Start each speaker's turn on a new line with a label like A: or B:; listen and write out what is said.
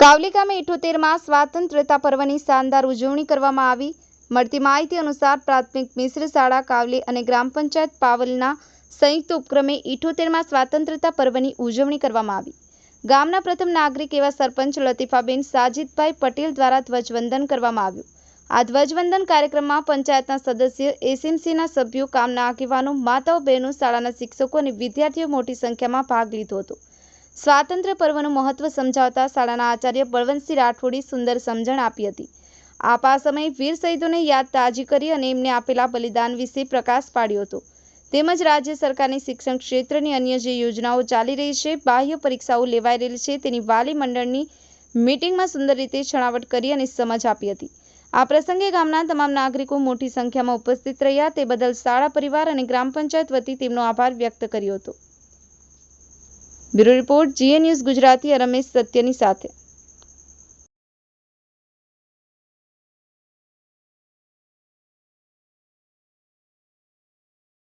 A: કાવલી ગામે ઇઠોતેરમાં સ્વાતંત્રતા પર્વની શાનદાર ઉજવણી કરવામાં આવી. મળતી માહિતી અનુસાર પ્રાથમિક મિશ્ર શાળા, કાવલી અને ગ્રામ પંચાયત પાવલના સંયુક્ત ઉપક્રમે ઇઠોતેરમાં સ્વાતંત્રતા પર્વની ઉજવણી કરવામાં આવી. ગામના પ્રથમ નાગરિક એવા સરપંચ લતીફાબેન સાજીદભાઈ પટેલ દ્વારા ધ્વજવંદન કરવામાં આવ્યું. આ ધ્વજવંદન કાર્યક્રમમાં પંચાયતના સદસ્ય, એસએમસીના સભ્યો કામના આગેવાનો, માતાઓ, બહેનો, શાળાના શિક્ષકો અને વિદ્યાર્થીઓ મોટી સંખ્યામાં ભાગ લીધો હતો. સ્વાતંત્ર્ય પર્વનું મહત્વ સમજાવતા શાળાના આચાર્ય બળવંતસિંહ રાઠોડી સુંદર સમજણ આપી હતી. આપા સમયે વીર શહીદોને યાદ તાજી કરી અને એમને આપેલા બલિદાન વિશે પ્રકાશ પાડ્યો હતો. તેમજ રાજ્ય સરકારની શિક્ષણ ક્ષેત્રની અન્ય જે યોજનાઓ ચાલી રહી છે, બાહ્ય પરીક્ષાઓ લેવાઈ રહેલી છે, તેની વાલી મંડળની મીટિંગમાં સુંદર રીતે છણાવટ કરી અને સમજ આપી હતી. આ પ્રસંગે ગામના તમામ નાગરિકો મોટી સંખ્યામાં ઉપસ્થિત રહ્યા. તે બદલ શાળા પરિવાર અને ગ્રામ પંચાયત વતી તેમનો આભાર વ્યક્ત કર્યો હતો. Bureau report GA news Gujarati Ramesh સત્યની સાથે.